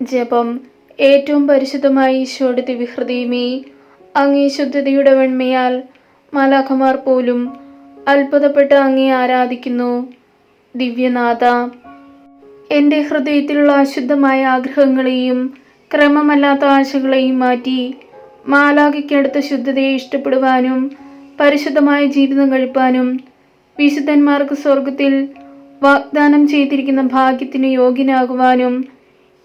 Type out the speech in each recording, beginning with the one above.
ജപം ഏറ്റവും പരിശുദ്ധമായ ഈശോയുടെ ദിവ്യഹൃദയമേ അങ്ങേ ശുദ്ധതയുടെ വെണ്മയാൽ മാലാഖമാർ പോലും അത്ഭുതപ്പെട്ട് അങ്ങേ ആരാധിക്കുന്നു. ദിവ്യനാഥ എന്റെ ഹൃദയത്തിലുള്ള അശുദ്ധമായ ആഗ്രഹങ്ങളെയും ക്രമമല്ലാത്ത ആശകളെയും മാറ്റി മാലാഖയ്ക്കടുത്ത ശുദ്ധതയെ ഇഷ്ടപ്പെടുവാനും പരിശുദ്ധമായ ജീവിതം കഴിപ്പാനും വിശുദ്ധന്മാർക്ക് സ്വർഗത്തിൽ വാഗ്ദാനം ചെയ്തിരിക്കുന്ന ഭാഗ്യത്തിന് യോഗ്യനാകുവാനും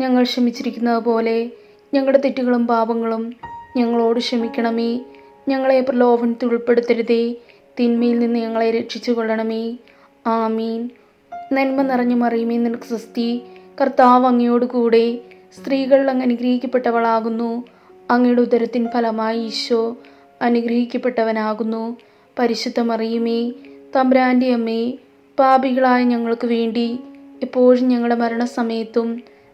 ഞങ്ങൾ ക്ഷമിച്ചിരിക്കുന്നത് പോലെ ഞങ്ങളുടെ തെറ്റുകളും പാപങ്ങളും ഞങ്ങളോട് ക്ഷമിക്കണമേ. ഞങ്ങളെ പ്രലോഭനത്തിൽ ഉൾപ്പെടുത്തരുതേ. തിന്മയിൽ നിന്ന് ഞങ്ങളെ രക്ഷിച്ചു കൊള്ളണമേ ആമീൻ. നന്മ നിറഞ്ഞു മറിയുമേ നിനക്ക് സ്വസ്തി കർത്താവ് അങ്ങയോട് കൂടെ സ്ത്രീകളിൽ അങ്ങ് അനുഗ്രഹിക്കപ്പെട്ടവളാകുന്നു. അങ്ങയുടെ ഉദരത്തിൻ ഫലമായി ഈശോ അനുഗ്രഹിക്കപ്പെട്ടവനാകുന്നു. പരിശുദ്ധ മറിയുമേ തമ്പ്രാന്റെ അമ്മേ പാപികളായ ഞങ്ങൾക്ക് വേണ്ടി എപ്പോഴും ഞങ്ങളുടെ മരണസമയത്തും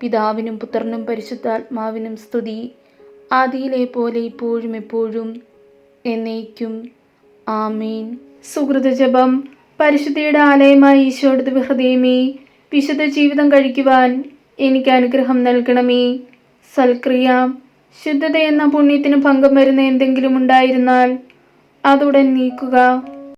പിതാവിനും പുത്രനും പരിശുദ്ധാത്മാവിനും സ്തുതി. ആദിയിലെ പോലെ ഇപ്പോഴും എപ്പോഴും എന്നേക്കും. ആമീൻ. സുഹൃത ജപം. പരിശുദ്ധിയുടെ ആലയമായി ഈശോയുടെ ഹൃദയമേ വിശുദ്ധ ജീവിതം കഴിക്കുവാൻ എനിക്ക് അനുഗ്രഹം നൽകണമേ. സൽക്രിയ ശുദ്ധത എന്ന പുണ്യത്തിന് ഭംഗം വരുന്ന എന്തെങ്കിലും ഉണ്ടായിരുന്നാൽ അതുടൻ നീക്കുക.